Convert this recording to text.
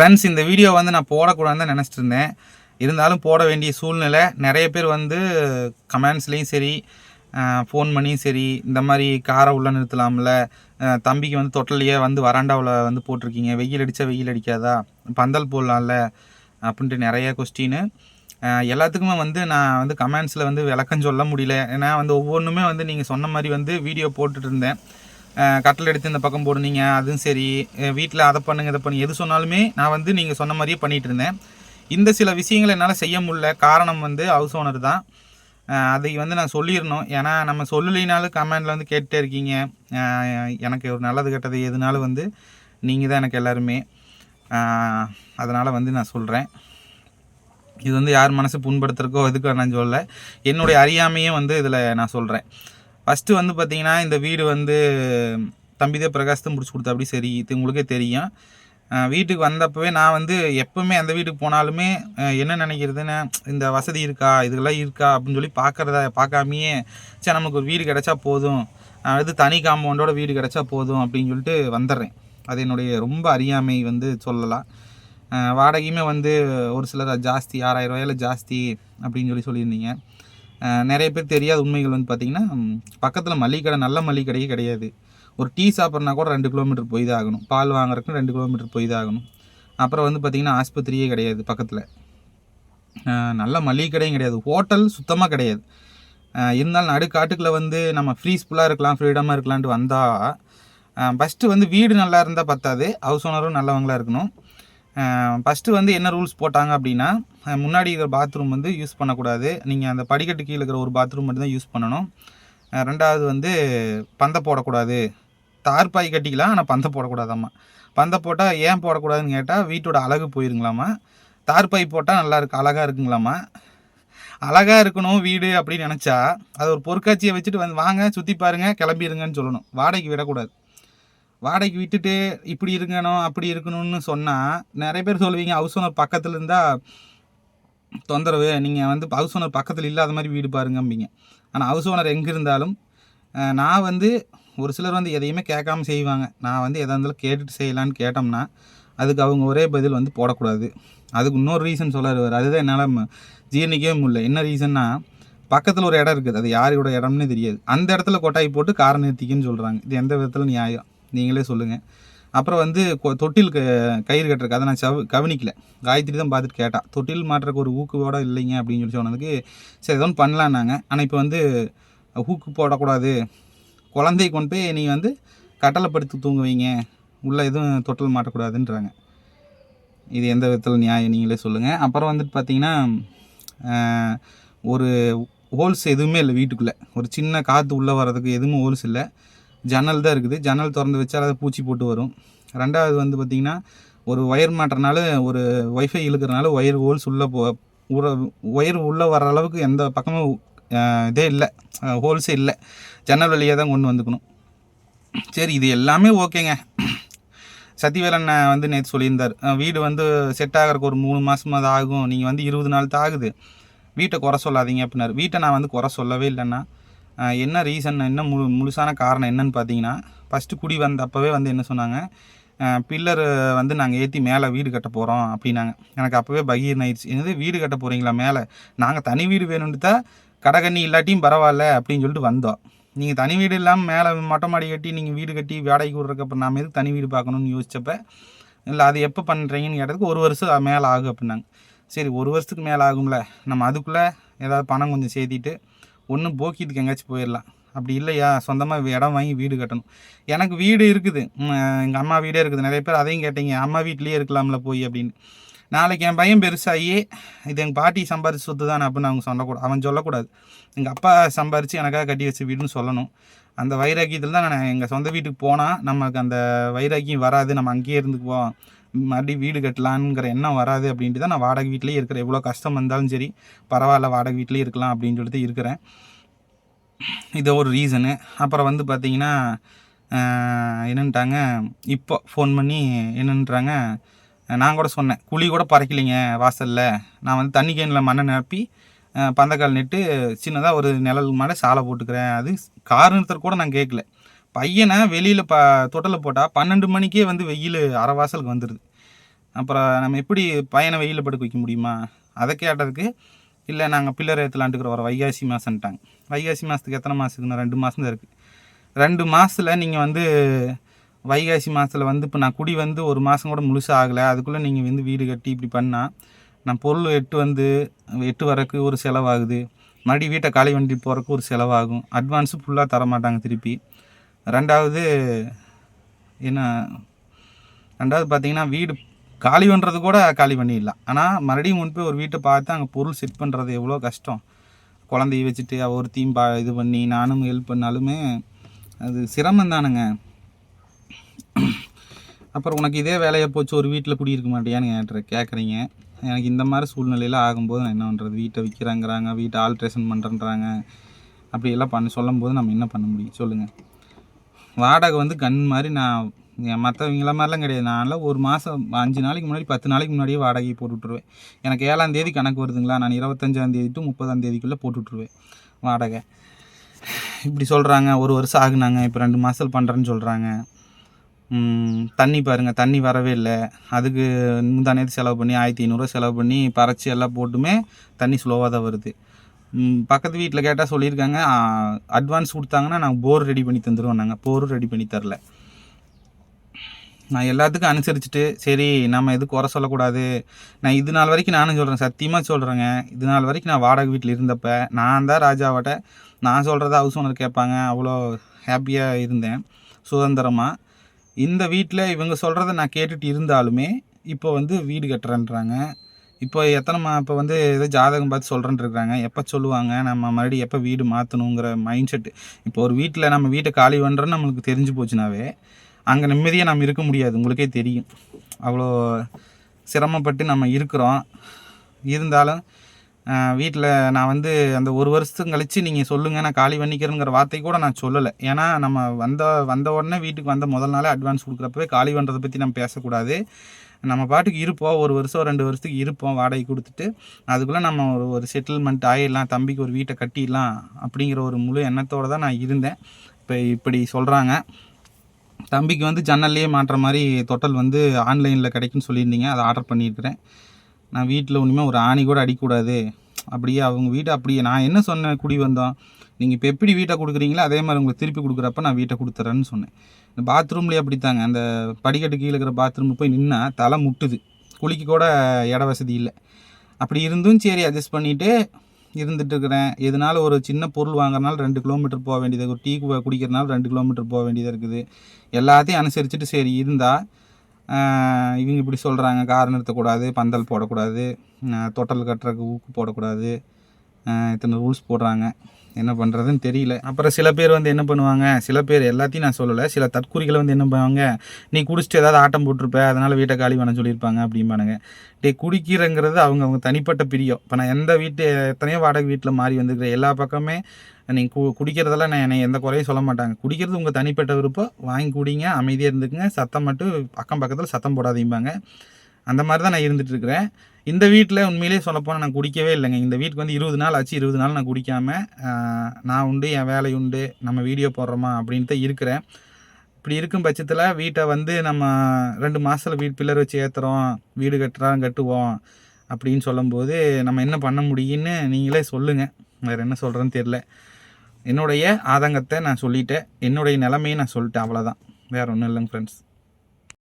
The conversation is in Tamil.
ஃப்ரெண்ட்ஸ் இந்த வீடியோ வந்து நான் போடக்கூடாதுன்னு தான் நினச்சிட்டு இருந்தேன் இருந்தாலும் போட வேண்டிய சூழ்நிலை. நிறைய பேர் வந்து கமெண்ட்ஸ்லேயும் சரி ஃபோன் பண்ணியும் சரி இந்த மாதிரி காரை உள்ளே நிறுத்தலாம்ல. தம்பிக்கு வந்து தொட்டிலையே வந்து வராண்டாவில் வந்து போட்டிருக்கீங்க. வெயில் அடித்தா வெயில் அடிக்காதா? பந்தல் போடலாம்ல அப்படின்ட்டு நிறைய கொஸ்டின்னு எல்லாத்துக்குமே வந்து நான் வந்து கமெண்ட்ஸில் வந்து விளக்கம் சொல்ல முடியல. ஏன்னா வந்து ஒவ்வொன்றுமே வந்து நீங்கள் சொன்ன மாதிரி வந்து வீடியோ போட்டுட்டு இருந்தேன். கட்டில் எடுத்து இந்த பக்கம் போடுனீங்க அதுவும் சரி. வீட்டில் அதை பண்ணுங்க இதை பண்ணுங்க. எது சொன்னாலுமே நான் வந்து நீங்கள் சொன்ன மாதிரியே பண்ணிகிட்டு இருந்தேன். இந்த சில விஷயங்களை என்னால் செய்ய முடியல. காரணம் வந்து ஹவுஸ் ஓனர் தான். அதை வந்து நான் சொல்லிடணும். ஏன்னா நம்ம சொல்லலைனாலும் கமெண்டில் வந்து கேட்டுட்டே இருக்கீங்க. எனக்கு ஒரு நல்லது கெட்டது எதுனாலும் வந்து நீங்கள் தான் எனக்கு எல்லாருமே. அதனால் வந்து நான் சொல்கிறேன் இது வந்து யார் மனசு புண்படுத்துறக்கோ எதுக்கோ நான் சொல்லல. என்னுடைய அறியாமையும் வந்து இதில் நான் சொல்கிறேன் ஃபஸ்ட்டு வந்து பார்த்தீங்கன்னா இந்த வீடு வந்து தம்பிதே பிரகாஷ்தான் முடிச்சு கொடுத்தா அப்படி சரி இது உங்களுக்கே தெரியும். வீட்டுக்கு வந்தப்பவே நான் வந்து எப்போவுமே அந்த வீட்டுக்கு போனாலுமே என்ன நினைக்கிறதுன்னு இந்த வசதி இருக்கா இதெல்லாம் இருக்கா அப்படின்னு சொல்லி பார்க்குறத பார்க்காமையே சரி நமக்கு ஒரு வீடு கிடைச்சா போதும். அது தனி காம்பவுண்டோட வீடு கிடச்சா போதும் அப்படின்னு சொல்லிட்டு வந்துடுறேன். அது என்னுடைய ரொம்ப அறியாமை வந்து சொல்லலாம். வாடகையுமே வந்து ஒரு சிலர் ஜாஸ்தி ஆறாயிரம் ரூபாயில ஜாஸ்தி அப்படின்னு சொல்லி சொல்லியிருந்தீங்க. நிறைய பேர் தெரியாத உண்மைகள் வந்து பார்த்திங்கன்னா பக்கத்தில் மளிகை கடை நல்ல மளிகை கடையே கிடையாது. ஒரு டீ சாப்பிட்றனா கூட ரெண்டு கிலோமீட்டர் போய் தான் ஆகணும். பால் வாங்குறதுக்கு ரெண்டு கிலோமீட்டர் போய் தான் ஆகணும். அப்புறம் வந்து பார்த்திங்கன்னா ஆஸ்பத்திரியே கிடையாது பக்கத்தில். நல்ல மளிகை கடையும் கிடையாது. ஹோட்டல் சுத்தமாக கிடையாது. இருந்தாலும் நடுக்காட்டுக்குள்ள வந்து நம்ம ஃப்ரீஸ்ஃபுல்லாக இருக்கலாம் ஃப்ரீடமாக இருக்கலான்ட்டு வந்தால் ஃபஸ்ட்டு வந்து வீடு நல்லா இருந்தால் பத்தாது. ஹவுஸ் ஓனரும் நல்லவங்களாக இருக்கணும். ஃபஸ்ட்டு வந்து என்ன ரூல்ஸ் போட்டாங்க அப்படின்னா முன்னாடி இருக்கிற பாத்ரூம் வந்து யூஸ் பண்ணக்கூடாது. நீங்கள் அந்த படிக்கட்டு கீழே இருக்கிற ஒரு பாத்ரூம் மட்டும் தான் யூஸ் பண்ணணும். ரெண்டாவது வந்து பந்தை போடக்கூடாது. தார்பாய் கட்டிக்கலாம் ஆனால் பந்தை போடக்கூடாதாம்மா. பந்தை போட்டால் ஏன் போடக்கூடாதுன்னு கேட்டால் வீட்டோட அழகு போயிருங்களாம்மா. தார்பாய் போட்டால் நல்லா இருக்கு அழகாக இருக்குங்களாம்மா. அழகாக இருக்கணும் வீடு அப்படின்னு நினச்சா அது ஒரு பொற்காட்சியை வச்சுட்டு வந்து வாங்க சுற்றி பாருங்கள் கிளம்பிடுங்கன்னு சொல்லணும். வாடகைக்கு விடக்கூடாது. வாடகைக்கு விட்டுட்டு இப்படி இருக்கணும் அப்படி இருக்கணும்னு சொன்னால் நிறைய பேர் சொல்லுவீங்க ஹவுஸ் ஓனர் பக்கத்தில் இருந்தால் தொந்தரவு. நீங்கள் வந்து ஹவுஸ் ஓனர் பக்கத்தில் இல்லாத மாதிரி வீடு பாருங்கம்பிங்க. ஆனால் ஹவுஸ் ஓனர் எங்கே இருந்தாலும் நான் வந்து ஒரு சிலர் வந்து எதையுமே கேட்காம செய்வாங்க. நான் வந்து எதாக இருந்தாலும் கேட்டுட்டு செய்யலான்னு கேட்டோம்னா அதுக்கு அவங்க ஒரே பதில் வந்து போடக்கூடாது. அதுக்கு இன்னொரு ரீசன் சொல்லுவார். அதுதான் என்னால் ஜீரணிக்கவே முடியல. என்ன ரீசன்னா பக்கத்தில் ஒரு இடம் இருக்குது. அது யாரோட இடம்னே தெரியாது. அந்த இடத்துல கொட்டாய் போட்டு காரை நிறுத்திக்குன்னு சொல்கிறாங்க இது எந்த விதத்தில் நியாயம். நீங்களே சொல்லுங்கள் அப்புறம் வந்து கொ- தொட்டில் க கயிறு கட்டுறக்கு அதை நான் சவ கவனிக்கல. காயத்ரி தான் பார்த்துட்டு கேட்டான். தொட்டில் மாட்டுறக்கு ஒரு ஊக்குவோட இல்லைங்க அப்படின்னு சொல்லி சொன்னதுக்கு சரி ஏதோ ஒன்று பண்ணலான்னாங்க. ஆனால் இப்போ வந்து ஹூக்கு போடக்கூடாது. குழந்தை கொண்டு போய் நீ வந்து கட்டளைப்படுத்தி தூங்குவீங்க உள்ளே எதுவும் தொட்டில் மாட்டக்கூடாதுன்றாங்க. இது எந்த விதத்தில் நியாயம்? நீங்களே சொல்லுங்கள் அப்புறம் வந்துட்டு பார்த்தீங்கன்னா ஒரு ஹோல்ஸ் எதுவுமே இல்லை வீட்டுக்குள்ளே. ஒரு சின்ன காற்று உள்ளே வர்றதுக்கு எதுவுமே ஹோல்ஸ் இல்லை. ஜன்னல் தான் இருக்குது. ஜன்னல் திறந்து வச்சா அதை பூச்சி போட்டு வரும். ரெண்டாவது வந்து பார்த்திங்கன்னா ஒரு ஒயர் மாட்டுறனால ஒரு ஒய்ஃபை இழுக்கிறனால ஒயர் ஹோல்ஸ் உள்ளே போ ஒயர் உள்ளே வர அளவுக்கு எந்த பக்கமும் இதே இல்லை. ஹோல்ஸே இல்லை. ஜன்னல் வழியாக தான் கொண்டு வந்துக்கணும். சரி இது எல்லாமே ஓகேங்க. சத்திவேலன் வந்து நேற்று சொல்லியிருந்தார். வீடு வந்து செட் ஆகிறதுக்கு ஒரு மூணு மாதமாக ஆகும். நீங்கள் வந்து இருபது நாள் தான் ஆகுது வீட்டை குறை சொல்லாதீங்க அப்படின்னாரு. வீட்டை நான் வந்து குறை சொல்லவே இல்லைன்னா என்ன ரீசன் என்ன முழு முழுசான காரணம் என்னன்னு பார்த்தீங்கன்னா ஃபஸ்ட்டு குடி வந்தப்போவே வந்து என்ன சொன்னாங்க? பில்லர் வந்து நாங்கள் ஏற்றி மேலே வீடு கட்ட போகிறோம் அப்படின்னாங்க. எனக்கு அப்போவே பகீர்னு ஆயிடுச்சு. என்னது வீடு கட்ட போகிறீங்களா மேலே? நாங்கள் தனி வீடு வேணும்னு தான் கடகண்ணி இல்லாட்டியும் பரவாயில்ல அப்படின்னு சொல்லிட்டு வந்தோம். நீங்கள் தனி வீடு இல்லாமல் மேலே மொட்டை மாடி கட்டி நீங்கள் வீடு கட்டி வாடகைக்கு விட்றதுக்கு அப்புறம் நாம எதுக்கு தனி வீடு பார்க்கணும்னு யோசிச்சப்ப இல்லை அது எப்போ பண்ணுறீங்கன்னு கேட்டதுக்கு ஒரு வருஷம் மேலே ஆகும் அப்படின்னாங்க. சரி ஒரு வருஷத்துக்கு மேலே ஆகும்ல. நம்ம அதுக்குள்ளே ஏதாவது பணம் கொஞ்சம் சேர்த்திட்டு ஒன்று போக்கிட்டுக்கு எங்கேயாச்சும் போயிடலாம். அப்படி இல்லையா? சொந்தமாக இடம் வாங்கி வீடு கட்டணும். எனக்கு வீடு இருக்குது. எங்கள் அம்மா வீடே இருக்குது. நிறைய பேர் அதையும் கேட்டீங்க. அம்மா வீட்லேயே இருக்கலாம்ல போய் அப்படின்னு. நாளைக்கு என் பையன் பெருசாகி இது எங்கள் பாட்டி சம்பாரிச்சு சொத்து தான் அப்படின்னு அவங்க சொல்லக்கூடாது அவன் சொல்லக்கூடாது. எங்கள் அப்பா சம்பாரித்து எனக்காக கட்டி வச்ச வீடுன்னு சொல்லணும். அந்த வைராக்கியத்தில் தான் நான் எங்கள் சொந்த வீட்டுக்கு போனால் நமக்கு அந்த வைராக்கியம் வராது. நம்ம அங்கேயே இருந்துக்குவோம். மறுபடியும் வீடு கட்டலான்ங்கிற எண்ணம் வராது அப்படின்ட்டு தான் நான் வாடகை வீட்டிலேயே இருக்கிறேன். எவ்வளோ கஷ்டம் வந்தாலும் சரி பரவாயில்ல வாடகை வீட்லேயே இருக்கலாம் அப்படின்னு சொல்லிட்டு இருக்கிறேன். இது ஒரு ரீசனு அப்புறம் வந்து பார்த்தீங்கன்னா என்னன்ட்டாங்க இப்போ ஃபோன் பண்ணி என்னன்றாங்க நான் கூட சொன்னேன் குழி கூட பறைக்கலைங்க வாசலில். நான் வந்து தண்ணி கேனில் மண்ணை நிரப்பி பந்தக்கால் நெட்டு சின்னதாக ஒரு நிழல் மேலே சாலை போட்டுக்கிறேன். அது காரணத்தர் கூட நான் கேட்கல. பையனை வெளியில் ப தொட்டில் போட்டால் பன்னெண்டு மணிக்கே வந்து வெயில் அரை வாசலுக்கு வந்துடுது அப்புறம் நம்ம எப்படி பையனை வெயிலில் படுக்க வைக்க முடியுமா? அதை கேட்டதுக்கு இல்லை நாங்கள் பில்லர் ஏற்றலான்ட்டுக்கிற ஒரு வைகாசி மாதம்ட்டாங்க வைகாசி மாதத்துக்கு எத்தனை மாதத்துக்குண்ணா ரெண்டு மாதம் தான் இருக்குது ரெண்டு மாதத்தில் நீங்கள் வந்து வைகாசி மாதத்தில் வந்து இப்போ நான் குடி வந்து ஒரு மாதம் கூட முழுசாக ஆகலை. அதுக்குள்ளே நீங்கள் வந்து வீடு கட்டி இப்படி பண்ணால் நான் பொருள் எட்டு வந்து எட்டு வரக்கு ஒரு செலவாகுது. மறுபடியும் வீட்டை காலி வண்டி போகிறக்கு ஒரு செலவாகும். அட்வான்ஸு ஃபுல்லாக தர மாட்டாங்க திருப்பி. ரெண்டாவது என்ன ரெண்டாவது பார்த்தீங்கன்னா வீடு காலி பண்ணுறது கூட காலி பண்ணிடலாம். ஆனால் மறுபடியும் முன்பே ஒரு வீட்டை பார்த்து அங்கே பொருள் செட் பண்ணுறது எவ்வளோ கஷ்டம். குழந்தைய வச்சுட்டு ஒருத்தையும் பா இது பண்ணி நானும் ஹெல்ப் பண்ணாலுமே அது சிரமம் தானுங்க. அப்புறம் உனக்கு இதே வேலையை போச்சு ஒரு வீட்டில் குடியிருக்க மாட்டியான்னு கேட்டுற கேட்குறீங்க எனக்கு இந்த மாதிரி சூழ்நிலையில் ஆகும்போது நான் என்ன பண்ணுறது வீட்டை விற்கிறாங்கிறாங்க வீட்டை ஆல்ட்ரேஷன் பண்ணுறேன்றாங்க அப்படியெல்லாம் பண்ண சொல்லும்போது நம்ம என்ன பண்ண முடியும்? சொல்லுங்கள் வாடகை வந்து கண் மாதிரி நான் என் மற்றவங்கள மாதிரிலாம் கிடையாது. நான்லாம் ஒரு மாதம் அஞ்சு நாளைக்கு முன்னாடி பத்து நாளைக்கு முன்னாடியே வாடகையை போட்டு விட்ருவேன் எனக்கு ஏழாம் தேதி கணக்கு வருதுங்களா? நான் இருபத்தஞ்சாம் தேதி டு முப்பதாம் தேதிக்குள்ளே போட்டுவிட்ருவேன் வாடகை. இப்படி சொல்கிறாங்க ஒரு வருஷம் ஆகுனாங்க. இப்போ ரெண்டு மாதம் பண்ணுறேன்னு சொல்கிறாங்க தண்ணி பாருங்கள் தண்ணி வரவே இல்லை. அதுக்கு முந்தானேத்து செலவு பண்ணி ஆயிரத்தி ஐநூறுரூவா செலவு பண்ணி பறைச்சி எல்லாம் போட்டுமே தண்ணி ஸ்லோவாக தான் வருது. பக்கத்து வீட்டில் கேட்டால் சொல்லியிருக்காங்க அட்வான்ஸ் கொடுத்தாங்கன்னா நாங்கள் போர் ரெடி பண்ணி தந்துடுவோம் நாங்கள் போரும் ரெடி பண்ணி தரல. நான் எல்லாத்துக்கும் அனுசரிச்சுட்டு சரி நம்ம எதுவும் குறை சொல்லக்கூடாது? நான் இது நாள் வரைக்கும் நானும் சொல்கிறேன் சத்தியமாக சொல்கிறேங்க இது நாள் வரைக்கும் நான் வாடகை வீட்டில் இருந்தப்போ நான் தான் ராஜாவட்ட நான் சொல்கிறத ஹவுஸ் ஓனர் கேட்பாங்க. அவ்வளோ ஹாப்பியாக இருந்தேன் சுதந்திரமாக இந்த வீட்டில் இவங்க சொல்கிறத நான் கேட்டுட்டு இருந்தாலுமே இப்போ வந்து வீடு கட்டுறேன்றாங்க. இப்போ எத்தனை மா இப்போ வந்து ஏதோ ஜாதகம் பார்த்து சொல்கிறேன்னு இருக்காங்க எப்போ சொல்லுவாங்க? நம்ம மறுபடியும் எப்போ வீடு மாற்றணுங்கிற மைண்ட் செட்டு இப்போ ஒரு வீட்டில் நம்ம வீட்டை காலி பண்ணுறோன்னு நம்மளுக்கு தெரிஞ்சு போச்சுனாவே அங்கே நிம்மதியாக நம்ம இருக்க முடியாது. உங்களுக்கே தெரியும். அவ்வளோ சிரமப்பட்டு நம்ம இருக்கிறோம். இருந்தாலும் வீட்டில் நான் வந்து அந்த ஒரு வருஷத்துக்கு கழித்து நீங்கள் சொல்லுங்கள் நான் காலி பண்ணிக்கிறேங்கிற வார்த்தை கூட நான் சொல்லலை. ஏன்னா நம்ம வந்த வந்த உடனே வீட்டுக்கு வந்த முதல் நாளே அட்வான்ஸ் கொடுக்குறப்பவே காலி பண்ணுறதை பற்றி நம்ம பேசக்கூடாது. நம்ம பாட்டுக்கு இருப்போம். ஒரு வருஷம் ரெண்டு வருஷத்துக்கு இருப்போம். வாடகை கொடுத்துட்டு அதுக்குள்ளே நம்ம ஒரு ஒரு செட்டில்மெண்ட் ஆகிடலாம் தம்பிக்கு ஒரு வீட்டை கட்டிடலாம் அப்படிங்கிற ஒரு முழு எண்ணத்தோடு தான் நான் இருந்தேன். இப்போ இப்படி சொல்கிறாங்க தம்பிக்கு வந்து ஜன்னல்லையே மாட்டுற மாதிரி தொட்டல் வந்து ஆன்லைனில் கிடைக்குன்னு சொல்லியிருந்தீங்க. அதை ஆர்டர் பண்ணியிருக்கிறேன். நான் வீட்டில் ஒன்றுமே ஒரு ஆணி கூட அடிக்கக்கூடாது. அப்படியே அவங்க வீட்டை அப்படியே நான் என்ன சொன்னேன் குடி வந்தோம்? நீங்கள் இப்போ எப்படி வீட்டை கொடுக்குறீங்களோ அதே மாதிரி உங்களுக்கு திருப்பி கொடுக்குறப்ப நான் வீட்டை கொடுத்துறேன்னு சொன்னேன். இந்த பாத்ரூம்லேயே அப்படித்தாங்க. அந்த படிக்கட்டு கீழே இருக்கிற பாத்ரூமில் போய் நின்னா தலை முட்டுது. குளிக்க கூட இட வசதி இல்லை. அப்படி இருந்தும் சரி அட்ஜஸ்ட் பண்ணிவிட்டு இருந்துட்டு இருக்கிறேன். எதனால ஒரு சின்ன பொருள் வாங்குறனால ரெண்டு கிலோமீட்டர் போக வேண்டியது ஒரு டீ குடிக்கிறனால ரெண்டு கிலோமீட்டர் போக வேண்டியதாக இருக்குது. எல்லாத்தையும் அனுசரிச்சுட்டு சரி இருந்தால் இவங்க இப்படி சொல்கிறாங்க கார் நிறுத்தக்கூடாது பந்தல் போடக்கூடாது தொட்டல் கட்டுறதுக்கு ஊக்கு போடக்கூடாது இத்தனை ரூல்ஸ் போடுறாங்க. என்ன பண்ணுறதுன்னு தெரியல. அப்புறம் சில பேர் வந்து என்ன பண்ணுவாங்க? சில பேர் எல்லாத்தையும் நான் சொல்லலை. சில தற்கூறிகளை வந்து என்ன பண்ணுவாங்க? நீ குடிச்சிட்டு ஏதாவது ஆட்டம் போட்டிருப்ப அதனால் வீட்டை காலி பண்ண சொல்லியிருப்பாங்க அப்படிம்பானுங்க. டே குடிக்கிறங்கிறது அவங்க அவங்க தனிப்பட்ட பிரியம். இப்போ நான் எந்த வீட்டு எத்தனையோ வாடகை வீட்டில் மாறி வந்துருக்கிறேன் எல்லா பக்கமே நீங்கள் கு குடிக்கிறதெல்லாம் நான் என்னை எந்த குறையும் சொல்ல மாட்டாங்க. குடிக்கிறது உங்கள் தனிப்பட்ட விருப்பம். வாங்கி குடிங்க அமைதியாக இருந்துக்குங்க. சத்தம் மட்டும் அக்கம் பக்கத்தில் சத்தம் போடாதீம்பாங்க. அந்த மாதிரி தான் நான் இருந்துகிட்ருக்குறேன் இந்த வீட்டில் உண்மையிலேயே சொல்லப்போனால் நான் குடிக்கவே இல்லைங்க. இந்த வீட்டுக்கு வந்து இருபது நாள் ஆச்சு. இருபது நாள் நான் குடிக்காம நான் உண்டு என் வேலை உண்டு நம்ம வீடியோ போடுறோமா அப்படின்ட்டு தான் இருக்கிறேன். இப்படி இருக்கும் பட்சத்தில் வீட்டை வந்து நம்ம ரெண்டு மாதத்தில் வீடு பில்லர் வச்சு ஏற்றுறோம் வீடு கட்டுறோம் கட்டுவோம் அப்படின்னு சொல்லும்போது நம்ம என்ன பண்ண முடியும்னு நீங்களே சொல்லுங்கள் வேறு என்ன சொல்கிறேன்னு தெரில என்னுடைய ஆதங்கத்தை நான் சொல்லிட்டேன். என்னுடைய நிலமையை நான் சொல்லிட்டேன். அவ்வளோதான் வேறு ஒன்றும் இல்லைங்க ஃப்ரெண்ட்ஸ்